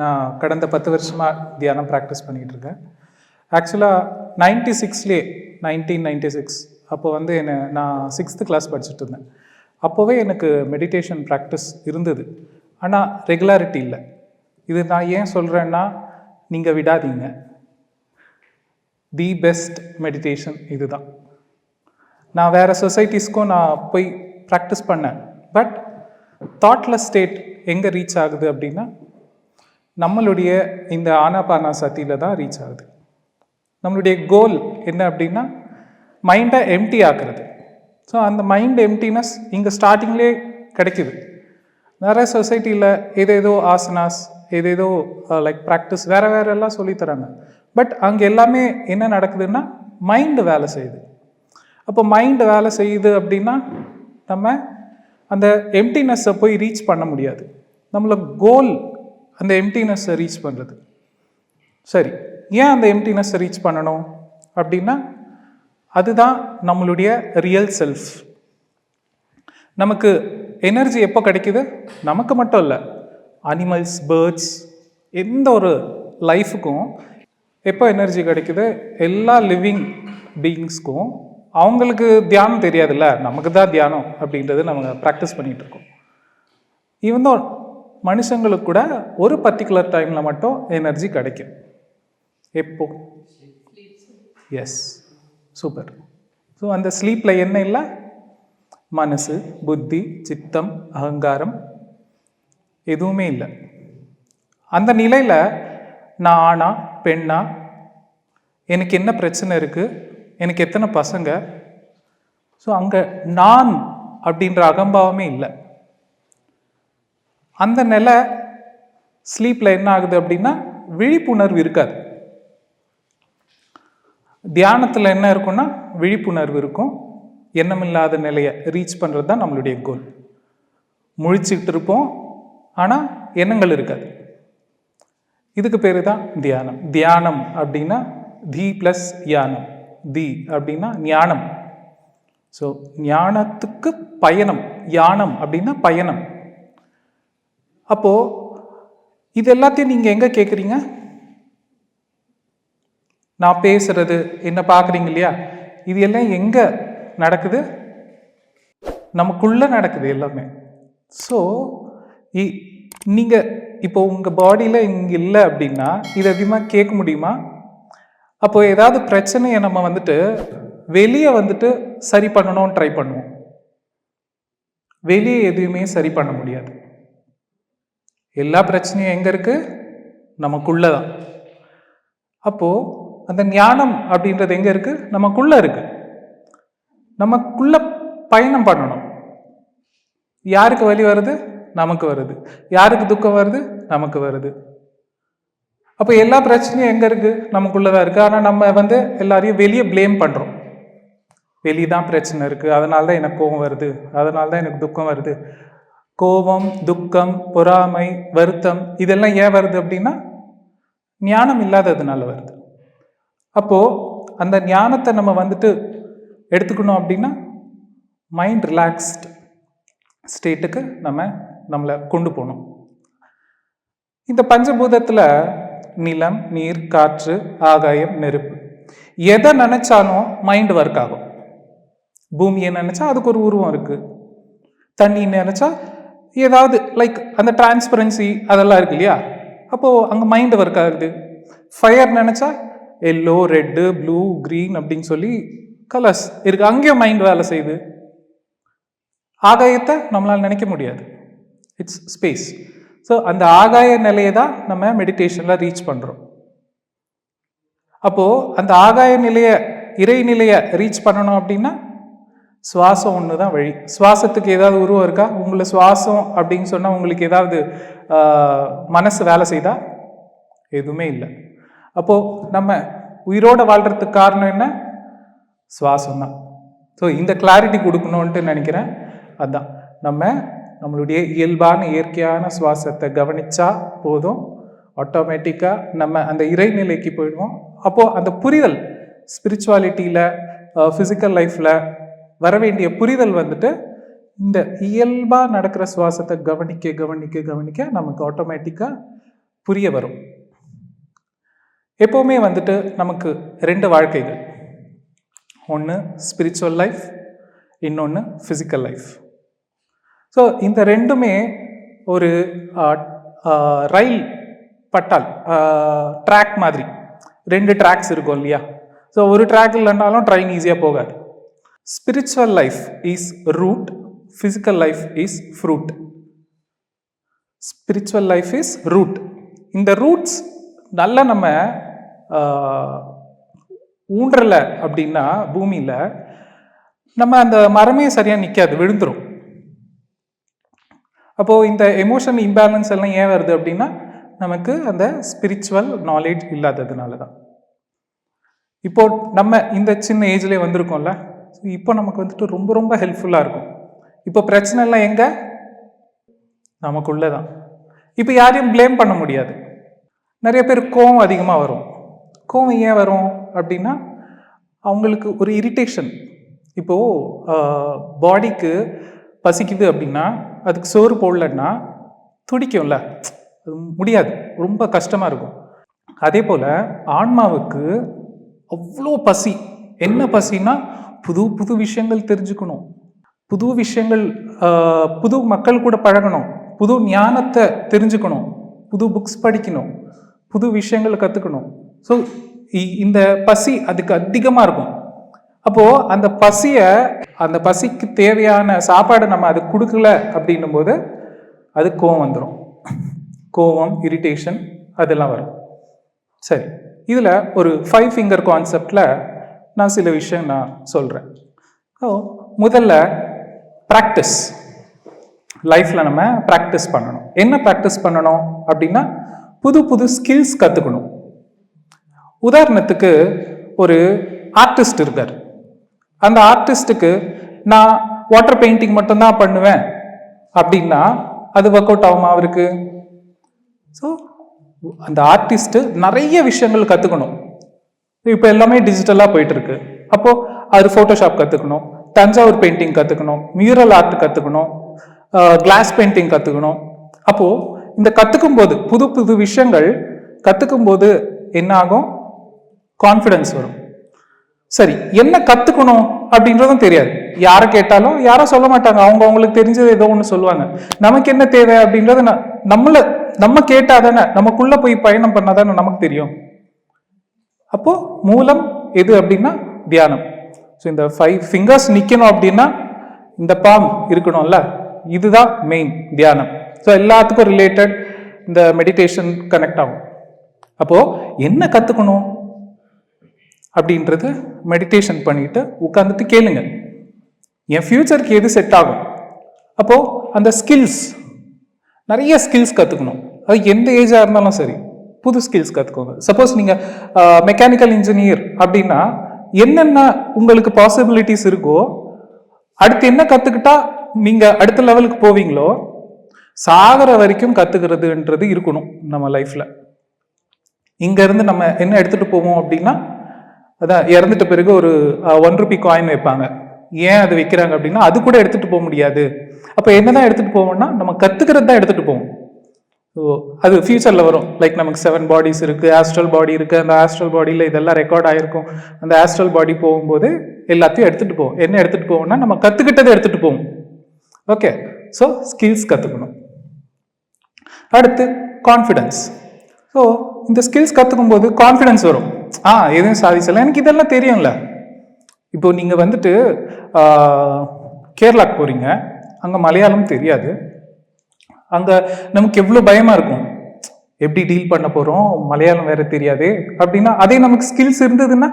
நான் கடந்த பத்து வருஷமாக தியானம் ப்ராக்டிஸ் பண்ணிகிட்டு இருக்கேன். ஆக்சுவலாக நைன்டி சிக்ஸ்லேயே நைன்டீன் நைன்டி சிக்ஸ் அப்போ வந்து என்னை நான் சிக்ஸ்த்து கிளாஸ் படிச்சுட்டு இருந்தேன். அப்போவே எனக்கு மெடிடேஷன் ப்ராக்டிஸ் இருந்தது. ஆனால் ரெகுலாரிட்டி இல்லை. இது நான் ஏன் சொல்கிறேன்னா நீங்கள் விடாதீங்க. தி பெஸ்ட் மெடிடேஷன் இதுதான். நான் வேறு சொசைட்டிஸ்க்கும் நான் போய் ப்ராக்டிஸ் பண்ணேன். பட் தாட்லெஸ் ஸ்டேட் எங்கே ரீச் ஆகுது அப்படின்னா நம்மளுடைய இந்த ஆனாபானா சத்தியில் தான் ரீச் ஆகுது. நம்மளுடைய கோல் என்ன அப்படின்னா மைண்டை எம்டி ஆக்குறது. ஸோ அந்த மைண்ட் எம்டினஸ் இங்கே ஸ்டார்டிங்லேயே கிடைக்குது. நிறைய சொசைட்டியில் ஏதேதோ ஆசனாஸ் ஏதேதோ uh, லைக் ப்ராக்டிஸ் வேறு வேறு எல்லாம் சொல்லித் தராங்க பட் அங்கே எல்லாமே என்ன நடக்குதுன்னா மைண்டு வேலை செய்யுது. அப்போ மைண்டு வேலை செய்யுது அப்படின்னா நம்ம அந்த எம்டினஸ்ஸை போய் ரீச் பண்ண முடியாது. நம்மள கோல் அந்த எம்டினஸ்ஸை ரீச் பண்ணுறது சரி ஏன் அந்த எம்டினஸ்ஸை ரீச் பண்ணணும்? அப்படின்னா அதுதான் நம்மளுடைய ரியல் செல்ஃப் நமக்கு எனர்ஜி எப்போ கிடைக்குது? நமக்கு மட்டும் இல்லை அனிமல்ஸ் பேர்ட்ஸ் எந்த ஒரு லைஃபுக்கும் எப்போ எனர்ஜி கிடைக்குது? எல்லா லிவிங் பீயிங்ஸ்க்கும் அவங்களுக்கு தியானம் தெரியாதுல்ல? நமக்கு தான் தியானம் அப்படின்றது நம்ம ப்ராக்டிஸ் பண்ணிகிட்டு இருக்கோம் ஈவன் மனுஷங்களுக்கு கூட ஒரு பர்டிகுலர் டைமில் மட்டும் எனர்ஜி கிடைக்கும். எப்போ? எஸ் சூப்பர் ஸோ அந்த ஸ்லீப்பில் என்ன இல்லை? மனசு புத்தி சித்தம் அகங்காரம் எதுவுமே இல்லை. அந்த நிலையில் நான் ஆணா பெண்ணா எனக்கு என்ன பிரச்சனை இருக்குது எனக்கு எத்தனை பசங்க? ஸோ அங்கே நான் அப்படின்ற அகம்பாவமே இல்லை. அந்த நிலை ஸ்லீப்பில் என்ன ஆகுது அப்படின்னா விழிப்புணர்வு இருக்காது. தியானத்தில் என்ன இருக்கும்னா விழிப்புணர்வு இருக்கும். எண்ணமில்லாத நிலையை ரீச் பண்ணுறது தான் நம்மளுடைய கோல் முழிச்சுக்கிட்டு இருப்போம் ஆனால் எண்ணங்கள் இருக்காது. இதுக்கு பேர் தான் தியானம். தியானம் அப்படின்னா தி ப்ளஸ் யானம். தி அப்படின்னா ஞானம். ஸோ ஞானத்துக்கு பயணம். யானம் அப்படின்னா பயணம். அப்போது இது எல்லாத்தையும் நீங்கள் எங்கே கேட்குறீங்க நான் பேசுறது என்ன பார்க்குறீங்க இல்லையா? இது எல்லாம் எங்கே நடக்குது? நமக்குள்ளே நடக்குது எல்லாமே. ஸோ நீங்கள் இப்போ உங்கள் பாடியில் இங்கே இல்லை அப்படின்னா இது அதிகமாக கேட்க முடியுமா? அப்போ ஏதாவது பிரச்சனையை நம்ம வந்துட்டு வெளியே வந்துட்டு சரி பண்ணணும்னு ட்ரை பண்ணுவோம். வெளியே எதுவுமே சரி பண்ண முடியாது. எல்லா பிரச்சனையும் எங்கே இருக்குது நமக்குள்ளே தான் அப்போது அந்த ஞானம் அப்படின்றது எங்கே இருக்குது நமக்குள்ளே இருக்குது நமக்குள்ள பயணம் பண்ணணும். யாருக்கு வலி வருது? நமக்கு வருது. யாருக்கு துக்கம் வருது? நமக்கு வருது. அப்போ எல்லா பிரச்சனையும் எங்கே இருக்குது நமக்குள்ளே தான் இருக்குது ஆனால் நம்ம வந்து எல்லாரையும் வெளியே ப்ளேம் பண்ணுறோம் வெளியே தான் பிரச்சனை இருக்குது அதனால தான் எனக்கு கோபம் வருது. அதனால தான் எனக்கு துக்கம் வருது. கோபம் துக்கம் பொறாமை வருத்தம் இதெல்லாம் ஏன் வருது அப்படின்னா ஞானம் இல்லாததுனால வருது. அப்போது அந்த ஞானத்தை நம்ம வந்துட்டு எடுத்துக்கணும் அப்படின்னா மைண்ட் ரிலாக்ஸ்ட் ஸ்டேட்டுக்கு நம்ம நம்மளை கொண்டு போகணும். இந்த பஞ்சபூதத்தில் நிலம் நீர் காற்று ஆகாயம் நெருப்பு. எதை நினச்சாலும் மைண்ட் ஒர்க் ஆகும். பூமியை நினச்சா அதுக்கு ஒரு உருவம் இருக்குது தண்ணி நினச்சா ஏதாவது லைக் அந்த டிரான்ஸ்பரன்சி அதெல்லாம் இருக்கு இல்லையா? அப்போது அங்கே மைண்ட் ஒர்க் ஆகுது. ஃபயர் நினச்சா எல்லோ ரெட்டு ப்ளூ க்ரீன் அப்படின்னு சொல்லி கலர்ஸ் இருக்கு. அங்கேயும் மைண்ட் வேலை செய்யுது. ஆகாயத்தை நம்மளால் நினைக்க முடியாது. இட்ஸ் ஸ்பேஸ் ஸோ அந்த ஆகாய நிலையை தான் நம்ம மெடிடேஷனில் ரீச் பண்ணுறோம் அப்போது அந்த ஆகாய நிலையை இறை நிலையை ரீச் பண்ணணும் அப்படின்னா சுவாசம் ஒன்று தான் வழி. சுவாசத்துக்கு ஏதாவது உருவம் இருக்கா? உங்களை சுவாசம் அப்படின்னு சொன்னால் உங்களுக்கு ஏதாவது மனசு வேலை செய்தா? எதுவுமே இல்லை. அப்போது நம்ம உயிரோட வாழ்கிறதுக்கு காரணம் என்ன? சுவாசம் தான். ஸோ இந்த கிளாரிட்டி கொடுக்கணுன்ட்டு நினைக்கிறேன். அதுதான் நம்ம நம்மளுடைய இயல்பான இயற்கையான சுவாசத்தை கவனிச்சா போதும். ஆட்டோமேட்டிக்காக நம்ம அந்த இறைநிலைக்கு போயிடுவோம். அப்போது அந்த புரிதல் ஸ்பிரிச்சுவாலிட்டியில் ஃபிசிக்கல் லைஃப்பில் வர வேண்டிய புரிதல் வந்துட்டு இந்த இயல்பாக நடக்கிற சுவாசத்தை கவனிக்க கவனிக்க கவனிக்க நமக்கு ஆட்டோமேட்டிக்காக புரிய வரும். எப்போவுமே வந்துட்டு நமக்கு ரெண்டு வாழ்க்கைகள். ஒன்று ஸ்பிரிச்சுவல் லைஃப் இன்னொன்று ஃபிசிக்கல் லைஃப் ஸோ இந்த ரெண்டுமே ஒரு ரயில் பட்டால் ட்ராக் மாதிரி. ரெண்டு ட்ராக்ஸ் இருக்கும் இல்லையா? ஸோ ஒரு ட்ராக் இல்லைனாலும் ட்ரெயின் ஈஸியாக போகாது. Spiritual life is root physical life is fruit spiritual life is root இந்த ரூட்ஸ் நல்லா நம்ம ஊன்றலை ஊன்றல அப்படின்னா பூமியில் நம்ம அந்த மரமே சரியாக நிற்காது விழுந்துரும். அப்போது இந்த எமோஷன் இம்பேலன்ஸ் எல்லாம் ஏன் வருது அப்படின்னா நமக்கு அந்த ஸ்பிரிச்சுவல் நாலேஜ் இல்லாததுனால தான் இப்போ நம்ம இந்த சின்ன ஏஜ்லேயே வந்திருக்கோம்ல இப்போ நமக்கு வந்துட்டு ரொம்ப ரொம்ப ஹெல்ப்ஃபுல்லாக இருக்கும். இப்போ பிரச்சனை எல்லாம் எங்கே? நமக்குள்ளே தான் இப்போ யாரையும் ப்ளேம் பண்ண முடியாது. நிறைய பேர் கோவம் அதிகமாக வரும். கோவம் ஏன் வரும் அப்படின்னா அவங்களுக்கு ஒரு இரிட்டேஷன் இப்போது பாடிக்கு பசிக்குது அப்படின்னா அதுக்கு சோறு போடலன்னா துடிக்கும்ல. அது முடியாது. ரொம்ப கஷ்டமாக இருக்கும். அதே போல் ஆன்மாவுக்கு அவ்வளோ பசி. என்ன பசினா புது புது விஷயங்கள் தெரிஞ்சுக்கணும். புது விஷயங்கள் புது மக்கள் கூட பழகணும். புது ஞானத்தை தெரிஞ்சுக்கணும். புது புக்ஸ் படிக்கணும். புது விஷயங்களை கற்றுக்கணும் ஸோ இந்த பசி அதுக்கு அதிகமாக இருக்கும். அப்போது அந்த பசியை அந்த பசிக்கு தேவையான சாப்பாடை நம்ம அது கொடுக்கல அப்படின்னும் போது அது கோவம் வந்துடும் கோவம் இரிட்டேஷன் அதெல்லாம் வரும். சரி இதில் ஒரு ஃபைவ் ஃபிங்கர் கான்செப்டில் நான் சில விஷயம் நான் சொல்கிறேன் ஸோ முதல்ல ப்ராக்டிஸ் லைஃப்பில் நம்ம ப்ராக்டிஸ் பண்ணணும். என்ன ப்ராக்டிஸ் பண்ணணும் அப்படின்னா புது புது ஸ்கில்ஸ் கற்றுக்கணும் உதாரணத்துக்கு ஒரு ஆர்டிஸ்ட் இருக்கார். அந்த ஆர்டிஸ்ட்டுக்கு நான் வாட்டர் பெயிண்டிங் மட்டும்தான் பண்ணுவேன். அப்படின்னா அது ஒர்க் அவுட் ஆகுமா அவருக்கு? ஸோ அந்த ஆர்டிஸ்ட்டு நிறைய விஷயங்கள் கற்றுக்கணும் இப்போ எல்லாமே டிஜிட்டலாக போயிட்டுருக்கு. அப்போது அது ஃபோட்டோஷாப் கற்றுக்கணும் தஞ்சாவூர் பெயிண்டிங் கற்றுக்கணும் மியூரல் ஆர்ட் கற்றுக்கணும் கிளாஸ் பெயிண்டிங் கற்றுக்கணும் அப்போது இந்த கற்றுக்கும் போது புது புது விஷயங்கள் கற்றுக்கும் போது என்ன ஆகும் கான்ஃபிடன்ஸ் வரும். சரி என்ன கற்றுக்கணும் அப்படின்றதும் தெரியாது. யாரை கேட்டாலும் யாரும் சொல்ல மாட்டாங்க. அவங்க அவங்களுக்கு தெரிஞ்சது ஏதோ ஒன்று சொல்லுவாங்க. நமக்கு என்ன தேவை அப்படின்றது ந- நம்மள நம்ம கேட்டால் தானே நமக்குள்ளே போய் பயணம் பண்ணாதானே நமக்கு தெரியும். அப்போ மூலம் எது அப்படின்னா தியானம். ஸோ இந்த ஃபைவ் ஃபிங்கர்ஸ் நிற்கணும் அப்படின்னா இந்த பாம் இருக்கணும்ல இதுதான் மெயின் தியானம். ஸோ எல்லாத்துக்கும் ரிலேட்டட் இந்த மெடிடேஷன் கனெக்ட் ஆகும். அப்போ என்ன கற்றுக்கணும் அப்படின்றது மெடிடேஷன் பண்ணிட்டு உட்காந்துட்டு கேளுங்க. என் ஃப்யூச்சருக்கு எது செட் ஆகும்? அப்போது அந்த ஸ்கில்ஸ் நிறைய ஸ்கில்ஸ் கற்றுக்கணும் அது எந்த ஏஜாக இருந்தாலும் சரி புது ஸ்கில்ஸ் கற்றுக்கோங்க சப்போஸ் நீங்கள் மெக்கானிக்கல் இன்ஜினியர் அப்படின்னா என்னென்ன உங்களுக்கு பாசிபிலிட்டிஸ் இருக்கோ அடுத்து என்ன கற்றுக்கிட்டா நீங்கள் அடுத்த லெவலுக்கு போவீங்களோ சாகிற வரைக்கும் கற்றுக்கிறதுன்றது இருக்கணும் நம்ம லைஃப்பில் இங்கேருந்து நம்ம என்ன எடுத்துகிட்டு போவோம் அப்படின்னா அதான் இறந்துட்ட பிறகு ஒரு ஒன் ருபி காயின் வைப்பாங்க. ஏன் அது வைக்கிறாங்க அப்படின்னா அது கூட எடுத்துகிட்டு போக முடியாது. அப்போ என்ன தான் எடுத்துகிட்டு போவோம்னா நம்ம கற்றுக்கிறது தான் எடுத்துகிட்டு போவோம். ஸோ அது ஃபியூச்சரில் வரும். லைக் நமக்கு செவன் பாடிஸ் இருக்குது ஆஸ்ட்ரல் பாடி இருக்குது அந்த ஆஸ்ட்ரல் பாடியில் இதெல்லாம் ரெக்கார்ட் ஆகிருக்கும் அந்த ஆஸ்ட்ரல் பாடி போகும்போது எல்லாத்தையும் எடுத்துகிட்டு போவோம். என்ன எடுத்துகிட்டு போவோம்னா நம்ம கற்றுக்கிட்டதை எடுத்துகிட்டு போவோம். ஓகே ஸோ ஸ்கில்ஸ் கற்றுக்கணும் அடுத்து கான்ஃபிடன்ஸ் ஸோ இந்த ஸ்கில்ஸ் கற்றுக்கும் போது கான்ஃபிடன்ஸ் வரும். ஆ எதுவும் சாதிச்சலாம் எனக்கு இதெல்லாம் தெரியும்ல. இப்போ நீங்கள் வந்துட்டு கேரளாக்கு போகிறீங்க அங்கே மலையாளம் தெரியாது. அங்கே நமக்கு எவ்வளோ பயமாக இருக்கும்? எப்படி டீல் பண்ண போகிறோம் மலையாளம் வேற தெரியாது. அப்படின்னா அதே நமக்கு ஸ்கில்ஸ் இருந்ததுன்னா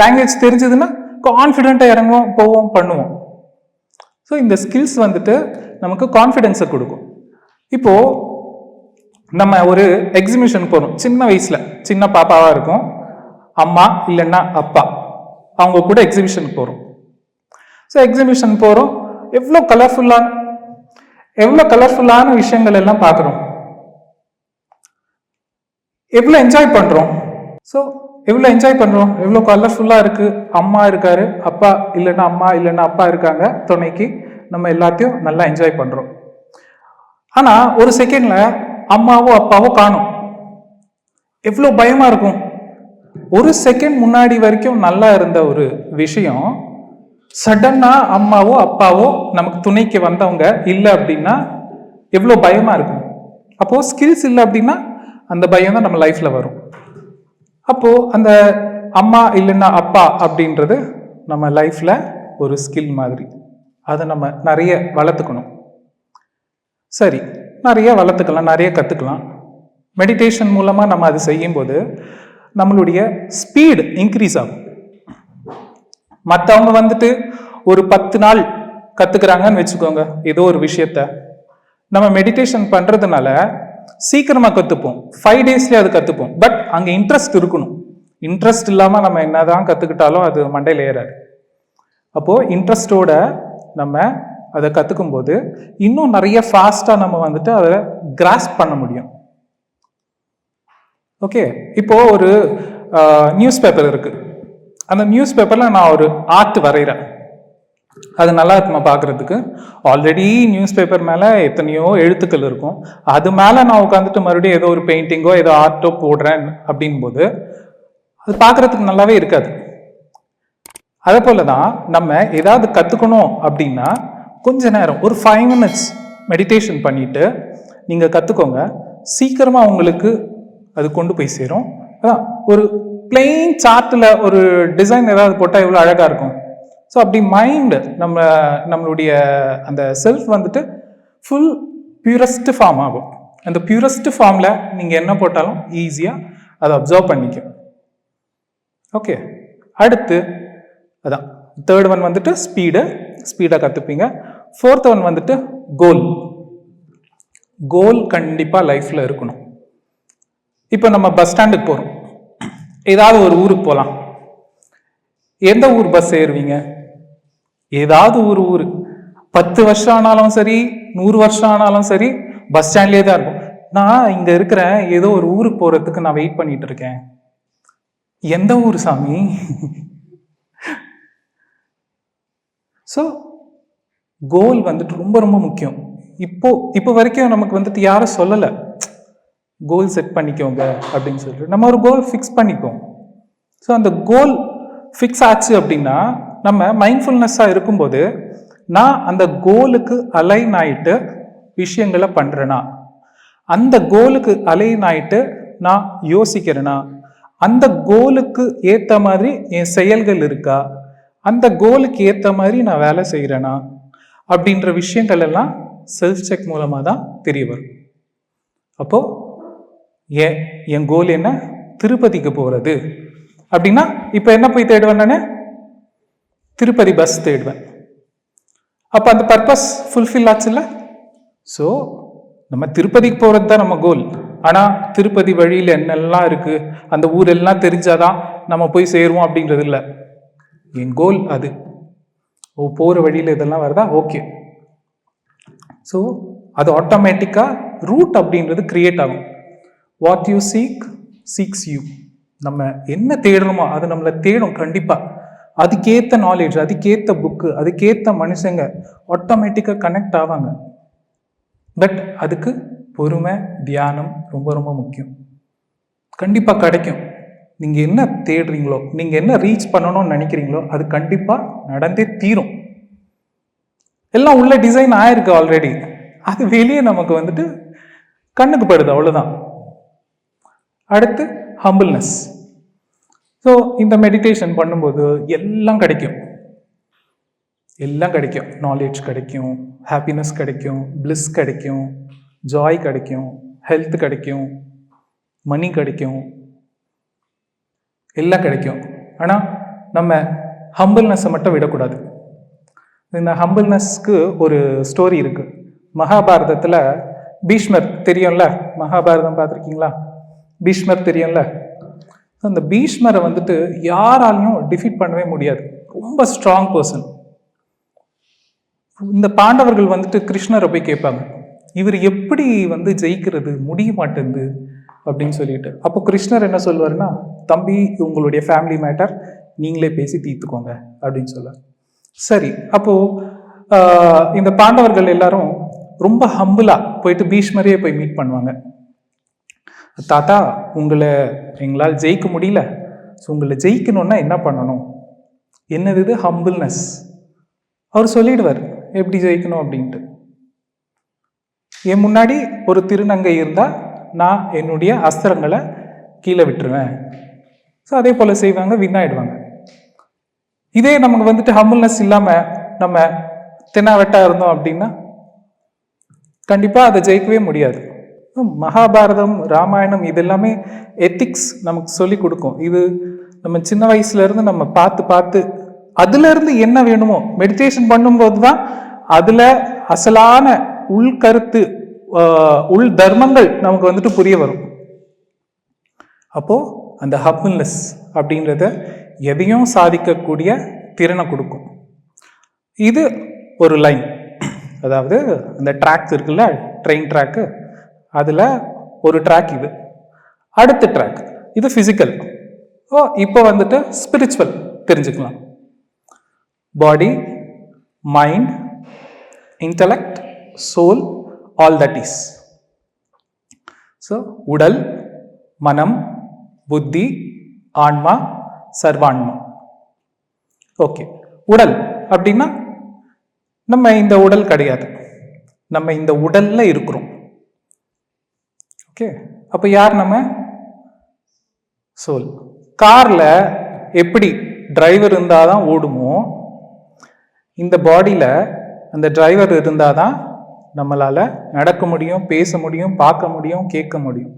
லாங்குவேஜ் தெரிஞ்சதுன்னா கான்ஃபிடென்ட்டாக இறங்குவோம் போவோம் பண்ணுவோம். ஸோ இந்த ஸ்கில்ஸ் வந்துட்டு நமக்கு கான்ஃபிடென்ஸை கொடுக்கும். இப்போது நம்ம ஒரு எக்ஸிபிஷன் போகிறோம் சின்ன வயசில் சின்ன பாப்பாவாக இருக்கும். அம்மா இல்லைன்னா அப்பா. அவங்க கூட எக்ஸிபிஷனுக்கு போகிறோம் ஸோ எக்ஸிபிஷன் போகிறோம் எவ்வளோ கலர்ஃபுல்லான எவ்வளோ கலர்ஃபுல்லான விஷயங்கள் எல்லாம் பார்க்குறோம். எவ்வளோ என்ஜாய் பண்ணுறோம் ஸோ எவ்வளோ என்ஜாய் பண்ணுறோம் எவ்வளோ கலர்ஃபுல்லாக இருக்குது அம்மா இருக்காரு அப்பா இல்லைன்னா அம்மா இல்லைன்னா அப்பா இருக்காங்க துணைக்கு. நம்ம எல்லாத்தையும் நல்லா என்ஜாய் பண்ணுறோம் ஆனால் ஒரு செகண்டில் அம்மாவோ அப்பாவோ காணும். எவ்வளோ பயமாக இருக்கும். ஒரு செகண்ட் முன்னாடி வரைக்கும் நல்லா இருந்த ஒரு விஷயம் சடனாக அம்மாவோ அப்பாவோ நமக்கு துணைக்கு வந்தவங்க இல்லை அப்படின்னா எவ்வளோ பயமாக இருக்கும். அப்போது ஸ்கில்ஸ் இல்லை அப்படின்னா அந்த பயம் தான் நம்ம லைஃப்பில் வரும். அப்போது அந்த அம்மா இல்லைன்னா அப்பா அப்படின்றது நம்ம லைஃப்பில் ஒரு ஸ்கில் மாதிரி. அதை நம்ம நிறைய வளர்த்துக்கணும். சரி நிறைய வளர்த்துக்கலாம் நிறைய கற்றுக்கலாம் மெடிடேஷன் மூலமாக நம்ம அது செய்யும்போது நம்மளுடைய ஸ்பீடு இன்க்ரீஸ் ஆகும். மற்றவங்க வந்துட்டு ஒரு பத்து நாள் கற்றுக்குறாங்கன்னு வச்சுக்கோங்க ஏதோ ஒரு விஷயத்த. நம்ம மெடிடேஷன் பண்ணுறதுனால சீக்கிரமாக கற்றுப்போம் ஃபைவ் டேஸ்லேயே அது கற்றுப்போம் பட் அங்கே இன்ட்ரெஸ்ட் இருக்கணும். இன்ட்ரெஸ்ட் இல்லாமல் நம்ம என்னதான் கற்றுக்கிட்டாலும் அது மண்டையில் ஏறாது. அப்போது இன்ட்ரெஸ்டோட நம்ம அதை கற்றுக்கும் போது இன்னும் நிறைய ஃபாஸ்ட்டாக நம்ம வந்துட்டு அதை கிராஸ்ப் பண்ண முடியும். ஓகே இப்போது ஒரு நியூஸ் பேப்பர் இருக்குது அந்த நியூஸ் பேப்பரில் நான் ஒரு ஆர்ட் வரைகிறேன். அது நல்லா இருக்குமா பார்க்குறதுக்கு. ஆல்ரெடி நியூஸ் பேப்பர் மேலே எத்தனையோ எழுத்துக்கள் இருக்கும். அது மேலே நான் உட்காந்துட்டு மறுபடியும் ஏதோ ஒரு பெயிண்டிங்கோ ஏதோ ஆர்ட்டோ போடுறேன் அப்படின் போது அது பார்க்குறதுக்கு நல்லாவே இருக்காது. அதே போல தான் நம்ம ஏதாவது கற்றுக்கணும் அப்படின்னா கொஞ்ச நேரம் ஒரு ஃபைவ் மினிட்ஸ் மெடிடேஷன் பண்ணிட்டு நீங்கள் கற்றுக்கோங்க சீக்கிரமாக உங்களுக்கு அது கொண்டு போய் சேரும். அதான் ஒரு பிளெயின் சார்ட்டில் ஒரு டிசைன் ஏதாவது போட்டால் எவ்வளோ அழகாக இருக்கும். ஸோ அப்படி மைண்டு நம்ம நம்மளுடைய அந்த செல்ஃப் வந்துட்டு ஃபுல் பியூரஸ்ட் ஃபார்ம் ஆகும். அந்த பியூரஸ்ட் ஃபார்மில் நீங்கள் என்ன போட்டாலும் ஈஸியாக அதை அப்சர்வ் பண்ணிக்கும். ஓகே அடுத்து அதான் தேர்ட் ஒன் வந்துட்டு ஸ்பீடு ஸ்பீடாக கற்றுப்பீங்க ஃபோர்த் ஒன் வந்துட்டு கோல் கோல் கண்டிப்பாக லைஃப்பில் இருக்கணும். இப்போ நம்ம பஸ் ஸ்டாண்டுக்கு போகிறோம் ஏதாவது ஒரு ஊருக்கு போகலாம் எந்த ஊர் பஸ் ஏறுவீங்க? ஏதாவது ஒரு ஊர். பத்து வருஷம் ஆனாலும் சரி நூறு வருஷம் ஆனாலும் சரி பஸ் ஸ்டாண்ட்லேயே தான் இருக்கும் நான் இங்கே இருக்கிறேன் ஏதோ ஒரு ஊருக்கு போகிறதுக்கு நான் வெயிட் பண்ணிட்டு இருக்கேன். எந்த ஊர் சாமி? ஸோ கோல் வந்துட்டு ரொம்ப ரொம்ப முக்கியம். இப்போ இப்போ வரைக்கும் நமக்கு வந்துட்டு யாரும் சொல்லலை. கோல் செட் பண்ணிக்கோங்க அப்படின்னு சொல்லிட்டு. நம்ம ஒரு கோல் ஃபிக்ஸ் பண்ணிப்போம். ஸோ அந்த கோல் ஃபிக்ஸ் ஆச்சு அப்படின்னா நம்ம மைண்ட்ஃபுல்னஸ்ஸாக இருக்கும்போது நான் அந்த கோலுக்கு அலைன் ஆயிட்டு விஷயங்களை பண்ணுறேனா அந்த கோலுக்கு அலைன் ஆயிட்டு நான் யோசிக்கிறேனா? அந்த கோலுக்கு ஏற்ற மாதிரி என் செயல்கள் இருக்கா? அந்த கோலுக்கு ஏற்ற மாதிரி நான் வேலை செய்கிறேனா அப்படின்ற விஷயங்கள் எல்லாம் செல்ஃப் செக் மூலமாக தான் தெரிய வரும். அப்போது ஏன் என் கோல் என்ன? திருப்பதிக்கு போகிறது அப்படின்னா இப்போ என்ன போய் தேடுவேன் நான்? திருப்பதி பஸ் தேடுவேன். அப்போ அந்த பர்பஸ் ஃபுல்ஃபில் ஆச்சுல்ல? ஸோ நம்ம திருப்பதிக்கு போகிறது தான் நம்ம கோல் ஆனால் திருப்பதி வழியில் என்னெல்லாம் இருக்குது அந்த ஊரெல்லாம் தெரிஞ்சாதான் நம்ம போய் சேருவோம் அப்படின்றது இல்லை. என் கோல் அது. ஓ போகிற வழியில் இதெல்லாம் வருதா? ஓகே ஸோ அது ஆட்டோமேட்டிக்காக ரூட் அப்படின்றது கிரியேட் ஆகும். What you seek seeks you நம்ம என்ன தேடுறோமோ அது நம்மளை தேடும் கண்டிப்பாக அதுக்கேற்ற நாலேஜ் அதுக்கேற்ற புக்கு அதுக்கேற்ற மனுஷங்க ஆட்டோமேட்டிக்காக கனெக்ட் ஆவாங்க. பட் அதுக்கு பொறுமை தியானம் ரொம்ப ரொம்ப முக்கியம். கண்டிப்பாக கிடைக்கும். நீங்கள் என்ன தேடுறீங்களோ நீங்கள் என்ன ரீச் பண்ணணும்னு நினைக்கிறீங்களோ அது கண்டிப்பாக நடந்தே தீரும். எல்லாம் உள்ள டிசைன் ஆயிருக்கு ஆல்ரெடி அது வெளியே நமக்கு வந்துட்டு கண்ணுக்கு படுது அவ்வளோதான் அடுத்து ஹம்பிள்னஸ் ஸோ இந்த மெடிடேஷன் பண்ணும்போது எல்லாம் கிடைக்கும். எல்லாம் கிடைக்கும். நாலேஜ் கிடைக்கும் ஹாப்பினஸ் கிடைக்கும் bliss கிடைக்கும் ஜாய் கிடைக்கும் ஹெல்த் கிடைக்கும் மணி கிடைக்கும். எல்லாம் கிடைக்கும். ஆனால் நம்ம ஹம்பிள்னஸை மட்டும் விடக்கூடாது. இந்த ஹம்பிள்னஸ்க்கு ஒரு ஸ்டோரி இருக்குது மகாபாரதத்தில் பீஷ்மர் தெரியும்ல? மகாபாரதம் பார்த்துருக்கீங்களா? பீஷ்மர் தெரியும்ல? அந்த பீஷ்மரை வந்துட்டு யாராலையும் டிஃபீட் பண்ணவே முடியாது. ரொம்ப ஸ்ட்ராங் பர்சன் இந்த பாண்டவர்கள் வந்துட்டு கிருஷ்ணரை போய் கேட்பாங்க. இவர் எப்படி வந்து ஜெயிக்கிறது முடிய மாட்டேங்குது அப்படின்னு சொல்லிட்டு. அப்போ கிருஷ்ணர் என்ன சொல்வாருன்னா தம்பி உங்களுடைய ஃபேமிலி மேட்டர் நீங்களே பேசி தீர்த்துக்கோங்க அப்படின்னு சொல்லுவார் சரி அப்போ இந்த பாண்டவர்கள் எல்லாரும் ரொம்ப ஹம்பிளா போயிட்டு பீஷ்மரையே போய் மீட் பண்ணுவாங்க. தாத்தா உங்களை எங்களால் ஜெயிக்க முடியல. ஸோ உங்களை ஜெயிக்கணும்னா என்ன பண்ணணும்? என்னது இது? ஹம்பிள்னஸ் அவர் சொல்லிடுவார் எப்படி ஜெயிக்கணும்? அப்படின்ட்டு. என் முன்னாடி ஒரு திருநங்கை இருந்தால் நான் என்னுடைய அஸ்திரங்களை கீழே விட்டுருவேன். ஸோ அதே போல் செய்வாங்க வின் ஆகிடுவாங்க இதே நமக்கு வந்துட்டு ஹம்பிள்னஸ் இல்லாமல் நம்ம தென்னாவெட்டாக இருந்தோம் அப்படின்னா கண்டிப்பாக அதை ஜெயிக்கவே முடியாது. மகாபாரதம் ராமாயணம் இது எல்லாமே எத்திக்ஸ் நமக்கு சொல்லி கொடுக்கும். இது நம்ம சின்ன வயசுலேருந்து நம்ம பார்த்து பார்த்து அதுலேருந்து என்ன வேணுமோ மெடிடேஷன் பண்ணும்போது தான் அதில் அசலான உள்கருத்து உள் தர்மங்கள் நமக்கு வந்துட்டு புரிய வரும். அப்போ அந்த ஹப்பிள்னஸ் அப்படின்றத எதையும் சாதிக்கக்கூடிய திறனை கொடுக்கும். இது ஒரு லைன் அதாவது அந்த ட்ராக்ஸ் இருக்குல்ல ட்ரெயின் ட்ராக்கு அதில் ஒரு ட்ராக் இது. அடுத்த ட்ராக் இது ஃபிசிக்கல் ஓ இப்போ வந்துட்டு ஸ்பிரிச்சுவல் தெரிஞ்சுக்கலாம். Body mind intellect soul all that is so உடல் மனம் புத்தி ஆன்மா சர்வான்மா. ஓகே உடல் அப்படின்னா நம்ம இந்த உடல் கிடையாது. நம்ம இந்த உடல்ல இருக்கிறோம். ஓகே அப்போ யார் நம்ம? சோல் கார்ல எப்படி டிரைவர் இருந்தால் தான் ஓடுமோ இந்த பாடியில் அந்த டிரைவர் இருந்தால் தான் நம்மளால் நடக்க முடியும் பேச முடியும் பார்க்க முடியும் கேட்க முடியும்.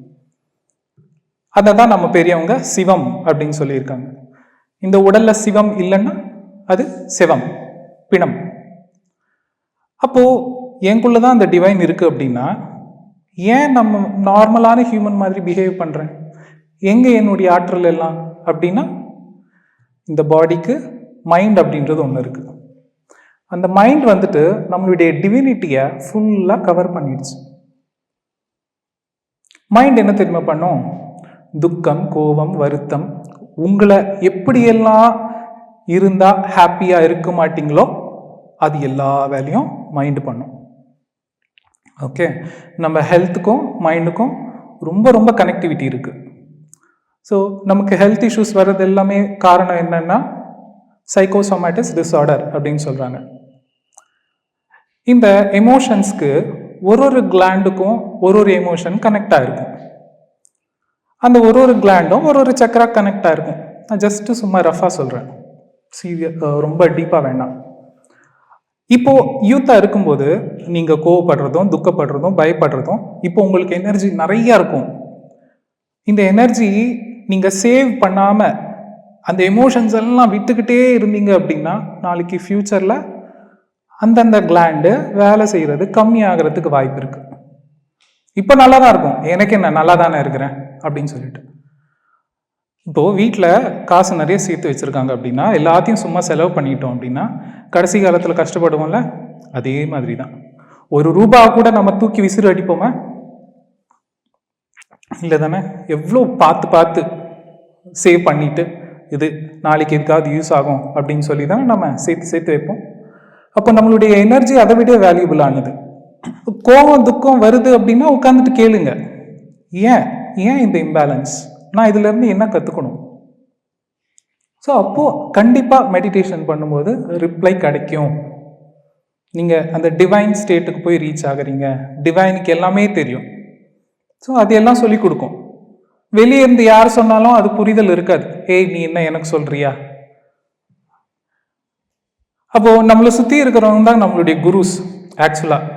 அதை தான் நம்ம பெரியவங்க சிவம் அப்படின்னு சொல்லியிருக்காங்க. இந்த உடலில் சிவம் இல்லைன்னா அது சிவம் பிணம். அப்போது எனக்குள்ள தான் அந்த டிவைன் இருக்குது அப்படின்னா ஏன் நம்ம நார்மலான ஹியூமன் மாதிரி பிஹேவ் பண்ணுறேன் எங்கே என்னுடைய ஆற்றல் எல்லாம்? அப்படின்னா இந்த பாடிக்கு மைண்ட் அப்படின்றது ஒன்று இருக்குது அந்த மைண்ட் வந்துட்டு நம்மளுடைய டிவினிட்டியை ஃபுல்லாக கவர் பண்ணிடுச்சு. மைண்ட் என்ன தெரியுமா பண்ணும்? துக்கம் கோபம் வருத்தம் உங்களை எப்படியெல்லாம் இருந்தால் ஹாப்பியாக இருக்க மாட்டிங்களோ அது எல்லா வேலையும் மைண்டு பண்ணும். ஓகே நம்ம ஹெல்த்துக்கும் மைண்டுக்கும் ரொம்ப ரொம்ப கனெக்டிவிட்டி இருக்குது ஸோ நமக்கு ஹெல்த் இஷ்யூஸ் வர்றது எல்லாமே காரணம் என்னென்னா சைக்கோசோமேட்டிஸ் டிஸார்டர் அப்படின்னு சொல்கிறாங்க இந்த எமோஷன்ஸ்க்கு ஒரு ஒரு கிளாண்டுக்கும் ஒரு ஒரு எமோஷன் கனெக்ட் ஆகிருக்கும் அந்த ஒரு ஒரு கிளாண்டும் ஒரு ஒரு சக்கரா கனெக்ட் ஆகிருக்கும் நான் ஜஸ்ட்டு சும்மா ரஃபாக சொல்கிறேன் சீரிய ரொம்ப டீப்பாக வேண்டாம். இப்போ யூத்தாக இருக்கும்போது நீங்கள் கோவப்படுறதும் துக்கப்படுறதும் பயப்படுறதும் இப்போ உங்களுக்கு எனர்ஜி நிறையா இருக்கும். இந்த எனர்ஜி நீங்கள் சேவ் பண்ணாமல் அந்த எமோஷன்ஸ் எல்லாம் விட்டுக்கிட்டே இருந்தீங்க அப்படின்னா நாளைக்கு ஃப்யூச்சரில் அந்தந்த கிளாண்டு வேலை செய்கிறது கம்மியாகிறதுக்கு வாய்ப்பு இருக்குது இப்போ நல்லா தான் இருக்கும். எனக்கு என்ன நல்லா தானே இருக்கிறேன் அப்படின்னு சொல்லிட்டு. இப்போது வீட்டில் காசு நிறைய சேர்த்து வச்சுருக்காங்க அப்படின்னா எல்லாத்தையும் சும்மா செலவு பண்ணிட்டோம் அப்படின்னா கடைசி காலத்தில் கஷ்டப்படுவோம்ல? அதே மாதிரி தான் ஒரு ரூபா கூட நம்ம தூக்கி விசிறு அடிப்போமா? இல்லை தானே? எவ்வளோ பார்த்து பார்த்து சேவ் பண்ணிவிட்டு இது நாளைக்கு எதுக்காவது யூஸ் ஆகும் அப்படின்னு சொல்லி தானே நம்ம சேர்த்து சேர்த்து வைப்போம். அப்போ நம்மளுடைய எனர்ஜி அதை விட வேல்யூபிளானது கோபம் துக்கம் வருது அப்படின்னா உட்காந்துட்டு கேளுங்க. ஏன்? ஏன் இந்த இம்பேலன்ஸ் நான் இதுலேருந்து என்ன கற்றுக்கணும் ஸோ அப்போது கண்டிப்பாக மெடிடேஷன் பண்ணும்போது ரிப்ளை கிடைக்கும். நீங்கள் அந்த டிவைன் ஸ்டேட்டுக்கு போய் ரீச் ஆகுறீங்க. டிவைனுக்கு எல்லாமே தெரியும். ஸோ அது எல்லாம் சொல்லி கொடுக்கும். வெளியே இருந்து யார் சொன்னாலும் அது புரிதல் இருக்காது. ஏய் நீ என்ன எனக்கு சொல்கிறியா அப்போது நம்மளை சுற்றி இருக்கிறவங்க தான் நம்மளுடைய குருஸ் ஆக்சுவலாக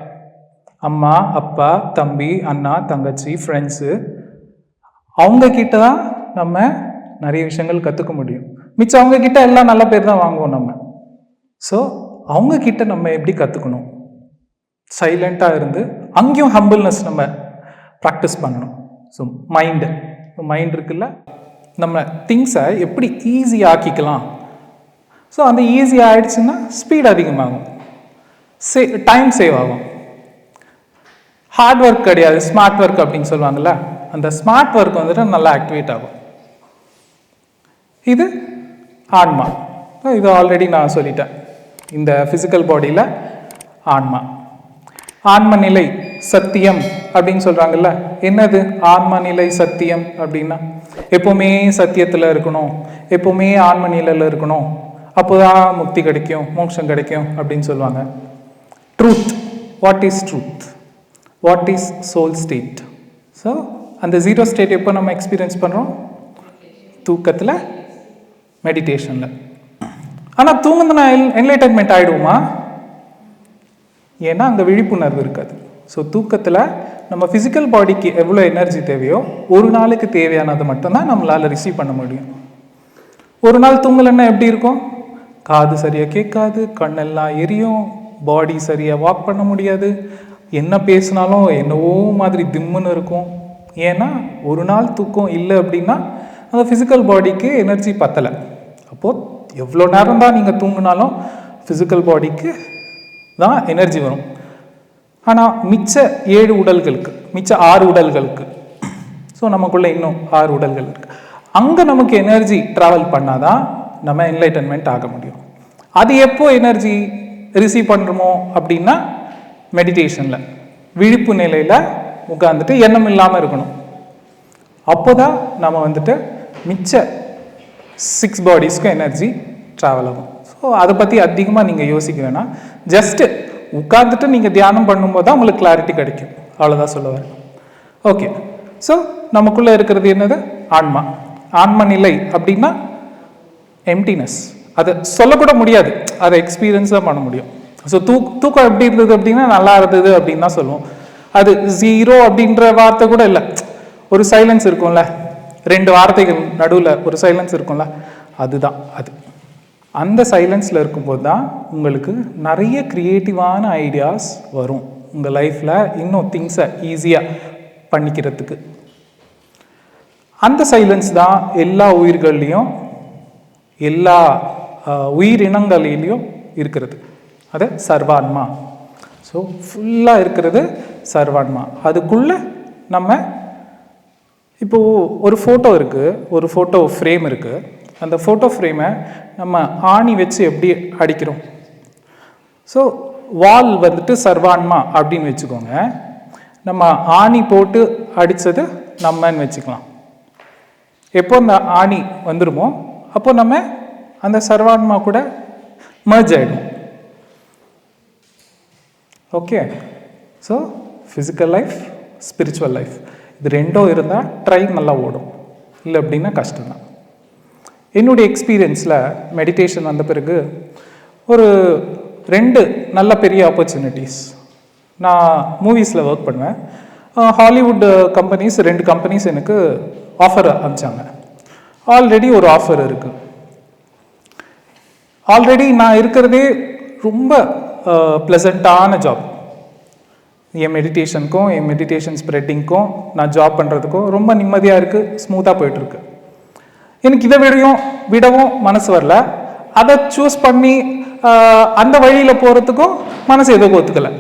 அம்மா அப்பா தம்பி அண்ணா தங்கச்சி ஃப்ரெண்ட்ஸு அவங்கக்கிட்ட தான் நம்ம நிறைய விஷயங்கள் கற்றுக்க முடியும். மிச்சம் அவங்கக்கிட்ட எல்லாம் நல்ல பேர் தான் வாங்குவோம் நம்ம. ஸோ அவங்கக்கிட்ட நம்ம எப்படி கற்றுக்கணும் சைலண்ட்டாக இருந்து அங்கேயும் ஹம்பிள்னஸ் நம்ம ப்ராக்டிஸ் பண்ணணும். ஸோ மைண்டு மைண்ட் இருக்குல்ல? நம்ம திங்ஸை எப்படி ஈஸி ஆக்கிக்கலாம்? ஸோ அந்த ஈஸி ஆகிடுச்சுன்னா ஸ்பீட் அதிகமாகும். சே டைம் சேவ் ஆகும். ஹார்ட் ஒர்க் கிடையாது ஸ்மார்ட் ஒர்க் அப்படின்னு சொல்லுவாங்கள்ல அந்த ஸ்மார்ட் ஒர்க் வந்துட்டு நல்லா ஆக்டிவேட் ஆகும். இது ஆன்மா. இது ஆல்ரெடி நான் சொல்லிட்டேன். இந்த ஃபிசிக்கல் பாடியில் ஆன்மா ஆன்ம. நிலை சத்தியம் அப்படின்னு சொல்கிறாங்கல்ல என்னது ஆன்ம நிலை சத்தியம் அப்படின்னா எப்போவுமே சத்தியத்தில் இருக்கணும் எப்போவுமே ஆன்ம நிலையில் இருக்கணும். அப்போதான் முக்தி கிடைக்கும் மோட்சம் கிடைக்கும் அப்படின்னு சொல்லுவாங்க. Truth what is truth what is soul state so அந்த ஜீரோ ஸ்டேட் எப்போ நம்ம எக்ஸ்பீரியன்ஸ் பண்ணுறோம் தூக்கத்தில் மெடிடேஷனில் ஆனால் தூங்குனா என்லைட்டன்மெண்ட் ஆகிடுவோமா ஏன்னா அங்கே விழிப்புணர்வு இருக்காது. ஸோ தூக்கத்தில் நம்ம ஃபிசிக்கல் பாடிக்கு எவ்வளோ எனர்ஜி தேவையோ ஒரு நாளுக்கு தேவையானது மட்டும்தான் நம்மளால் ரிசீவ் பண்ண முடியும். ஒரு நாள் தூங்கலைன்னா எப்படி இருக்கும்? காது சரியாக கேட்காது கண்ணெல்லாம் எரியும் பாடி சரியாக வாக் பண்ண முடியாது. என்ன பேசினாலும் என்னவோ மாதிரி திம்முன்னு இருக்கும். ஏன்னா ஒரு நாள் தூக்கம் இல்லை அப்படின்னா அந்த ஃபிசிக்கல் பாடிக்கு எனர்ஜி பத்தலை. அப்போது எவ்வளோ நேரம் தான் நீங்கள் தூங்கினாலும் ஃபிசிக்கல் பாடிக்கு தான் எனர்ஜி வரும். ஆனால் மிச்ச ஏழு உடல்களுக்கு மிச்ச ஆறு உடல்களுக்கு ஸோ நமக்குள்ளே இன்னும் ஆறு உடல்கள் இருக்குது அங்கே நமக்கு எனர்ஜி ட்ராவல் பண்ணாதான் நம்ம என்லைட்டன்மெண்ட் ஆக முடியும். அது எப்போ எனர்ஜி ரிசீவ் பண்ணுறோமோ அப்படின்னா மெடிடேஷனில் விழிப்பு நிலையில் உட்காந்துட்டு எண்ணம் இல்லாமல் இருக்கணும். அப்போ தான் நம்ம வந்துட்டு மிச்ச சிக்ஸ் பாடிஸ்க்கும் எனர்ஜி ட்ராவல் ஆகும். ஸோ அதை பற்றி அதிகமாக நீங்கள் யோசிக்க வேணாம். ஜஸ்ட்டு உட்காந்துட்டு நீங்கள் தியானம் பண்ணும்போது தான் உங்களுக்கு கிளாரிட்டி கிடைக்கும். அவ்வளோதான் சொல்லுவார் ஓகே ஸோ நமக்குள்ளே இருக்கிறது என்னது? ஆன்மா. ஆன்ம நிலை அப்படின்னா எம்டினஸ் அதை சொல்லக்கூட முடியாது. அதை எக்ஸ்பீரியன்ஸ் தான் பண்ண முடியும். ஸோ தூ தூக்கம் எப்படி இருந்தது அப்படின்னா நல்லா இருந்தது அப்படின்னு தான் சொல்லுவோம். அது ஜீரோ அப்படின்ற வார்த்தை கூட இல்லை. ஒரு சைலன்ஸ் இருக்கும்ல. ரெண்டு வார்த்தைகள் நடுவில் ஒரு சைலன்ஸ் இருக்கும்ல. அதுதான் அது. அந்த சைலன்ஸில் இருக்கும்போது தான் உங்களுக்கு நிறைய க்ரியேட்டிவான ஐடியாஸ் வரும். உங்கள் லைஃப்பில் இன்னும் திங்ஸை ஈஸியாக பண்ணிக்கிறதுக்கு. அந்த சைலன்ஸ் தான் எல்லா உயிர்கள்லேயும் எல்லா உயிரினங்களிலையும் இருக்கிறது. அது சர்வான்மா. ஸோ ஃபுல்லாக இருக்கிறது சர்வான்மா. அதுக்குள்ளே நம்ம இப்போ ஒரு ஃபோட்டோ இருக்குது ஒரு ஃபோட்டோ ஃப்ரேம் இருக்குது அந்த ஃபோட்டோ ஃப்ரேமை நம்ம ஆணி வச்சு எப்படி அடிக்கிறோம்? ஸோ வால் வந்துட்டு சர்வான்மா அப்படின்னு வச்சுக்கோங்க. நம்ம ஆணி போட்டு அடித்தது நம்மன்னு வச்சுக்கலாம். எப்போ அந்த ஆணி வந்துடுமோ அப்போ நம்ம அந்த சர்வான்மா கூட மர்ஜ் ஆகிடும் okay so physical life spiritual life இது ரெண்டும் இருந்தால் ட்ரைன் நல்லா ஓடும். இல்லை அப்படின்னா கஷ்டம்தான். என்னுடைய எக்ஸ்பீரியன்ஸில் மெடிடேஷன் வந்த பிறகு ஒரு ரெண்டு நல்ல பெரிய ஆப்பர்ச்சுனிட்டிஸ் நான் மூவிஸில் ஒர்க் பண்ணுவேன். ஹாலிவுட் கம்பெனிஸ் ரெண்டு கம்பெனிஸ் எனக்கு ஆஃபர் அனுப்பிச்சாங்க. ஆல்ரெடி ஒரு ஆஃபர் இருக்குது ஆல்ரெடி நான் இருக்கிறதே ரொம்ப ப்ளசண்ட்டான ஜாப் என் மெடிடேஷனுக்கும் என் மெடிடேஷன் ஸ்ப்ரெட்டிங்க்கும் நான் ஜாப் பண்ணுறதுக்கும் ரொம்ப நிம்மதியாக இருக்குது ஸ்மூத்தாக போயிட்டுருக்கு. எனக்கு இதை விடையும் விடவும் மனசு வரல. அதை சூஸ் பண்ணி அந்த வழியில் போகிறதுக்கும் மனசு எதுவும் ஒத்துக்கலை.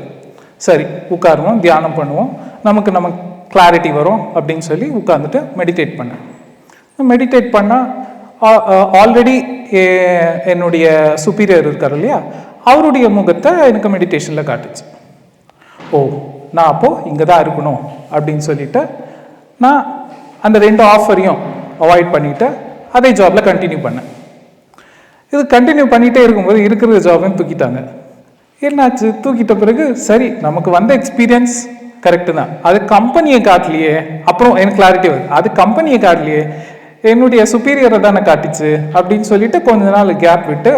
சரி உட்காருவோம் தியானம் பண்ணுவோம். நமக்கு நமக்கு கிளாரிட்டி வரும் அப்படின்னு சொல்லி உட்காந்துட்டு மெடிடேட் பண்ணேன். மெடிடேட் பண்ணால் ஆல்ரெடி என்னுடைய சுப்பீரியர் இருக்கார் இல்லையா? அவருடைய முகத்தை எனக்கு மெடிடேஷனில் காட்டுச்சு. ஓ நான் அப்போது இங்கே தான் இருக்கணும் அப்படின்னு சொல்லிட்டு நான் அந்த ரெண்டு ஆஃபரையும் அவாய்ட் பண்ணிவிட்டு அதே ஜாபில் கண்டினியூ பண்ணேன். இது கண்டினியூ பண்ணிகிட்டே இருக்கும்போது இருக்கிற ஜாபையும் தூக்கிட்டாங்க. என்னாச்சு? தூக்கிட்ட பிறகு சரி நமக்கு வந்த எக்ஸ்பீரியன்ஸ் கரெக்டு தான். அது கம்பெனியை காட்டலையே அப்புறம் எனக்கு கிளாரிட்டி வருது. அது கம்பெனியை காட்டலையே என்னுடைய சுப்பீரியரை தானே காட்டிச்சு அப்படின்னு சொல்லிட்டு கொஞ்ச நாள் கேப் விட்டு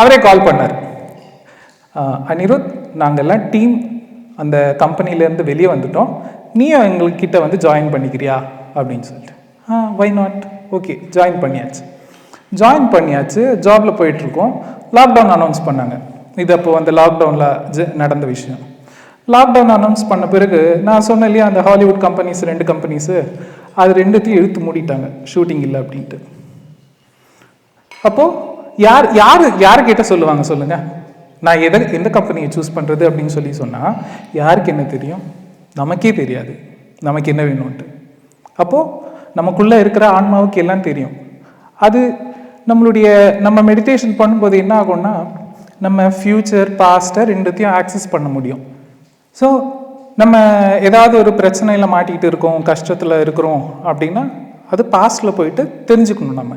அவரே கால் பண்ணார். அனிருத் நாங்கள்லாம் டீம் அந்த கம்பெனிலேருந்து வெளியே வந்துட்டோம். நீயும் எங்கள்கிட்ட வந்து ஜாயின் பண்ணிக்கிறியா? அப்படின்னு சொல்லிட்டு. Ah why not okay join பண்ணியாச்சு. ஜாயின் பண்ணியாச்சு ஜாபில் போயிட்டுருக்கோம் லாக்டவுன் அனௌன்ஸ் பண்ணாங்க. இது அப்போ அந்த லாக்டவுனில் நடந்த விஷயம். லாக்டவுன் அனௌன்ஸ் பண்ண பிறகு நான் சொன்னேன் இல்லையா அந்த ஹாலிவுட் கம்பெனிஸ் ரெண்டு கம்பெனிஸு அது ரெண்டுத்தையும் இழுத்து மூடிட்டாங்க. ஷூட்டிங் இல்லை அப்படின்ட்டு. அப்போது யார் யார் யார்கிட்ட சொல்லுவாங்க சொல்லுங்கள் நான் எதை எந்த கம்பெனியை சூஸ் பண்ணுறது அப்படின்னு சொல்லி சொன்னால் யாருக்கு என்ன தெரியும்? நமக்கே தெரியாது. நமக்கு என்ன வேணும்ன்ட்டு. அப்போது நமக்குள்ளே இருக்கிற ஆன்மாவுக்கு எல்லாம் தெரியும். அது நம்மளுடைய நம்ம மெடிடேஷன் பண்ணும்போது என்ன ஆகும்னா நம்ம ஃப்யூச்சர் பாஸ்ட்டை ரெண்டுத்தையும் ஆக்சஸ் பண்ண முடியும். ஸோ நம்ம ஏதாவது ஒரு பிரச்சனையில் மாட்டிக்கிட்டு இருக்கோம் கஷ்டத்தில் இருக்கிறோம் அப்படின்னா அது பாஸ்டில் போயிட்டு தெரிஞ்சுக்கணும் நம்ம.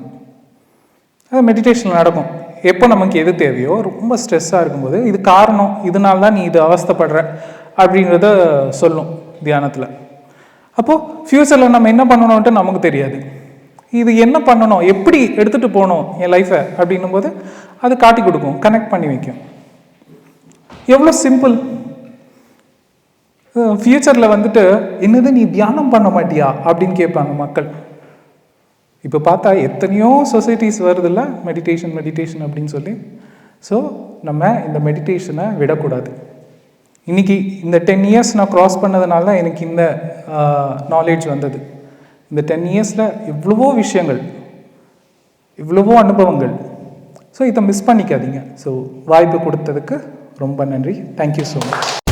அது மெடிடேஷன் நடக்கும். எப்போ நமக்கு எது தேவையோ ரொம்ப ஸ்ட்ரெஸ்ஸாக இருக்கும்போது இது காரணம் இதனால தான் நீ இது அவஸ்தைப்படுற அப்படிங்கிறத சொல்லும் தியானத்தில். அப்போது ஃப்யூச்சரில் நம்ம என்ன பண்ணணும்ன்ட்டு நமக்கு தெரியாது. இது என்ன பண்ணணும் எப்படி எடுத்துகிட்டு போகணும் என் லைஃப்பை அப்படின்னும் போது அது காட்டி கொடுக்கும் கனெக்ட் பண்ணி வைக்கும். எவ்வளோ சிம்பிள் ஃப்யூச்சரில் வந்துட்டு என்னது நீ தியானம் பண்ண மாட்டியா? அப்படின்னு கேட்பாங்க மக்கள். இப்போ பார்த்தா எத்தனையோ சொசைட்டிஸ் வருதுல்ல மெடிடேஷன் மெடிடேஷன் அப்படின்னு சொல்லி. ஸோ நம்ம இந்த மெடிடேஷனை விடக்கூடாது. இன்னைக்கு இந்த டென் இயர்ஸ் நான் க்ராஸ் பண்ணதுனால தான் எனக்கு இந்த நாலேஜ் வந்தது. இந்த டென் இயர்ஸில் இவ்வளவோ விஷயங்கள் இவ்வளவோ அனுபவங்கள். ஸோ இதை மிஸ் பண்ணிக்காதீங்க. ஸோ வாய்ப்பு கொடுத்ததுக்கு ரொம்ப நன்றி. Thank you so much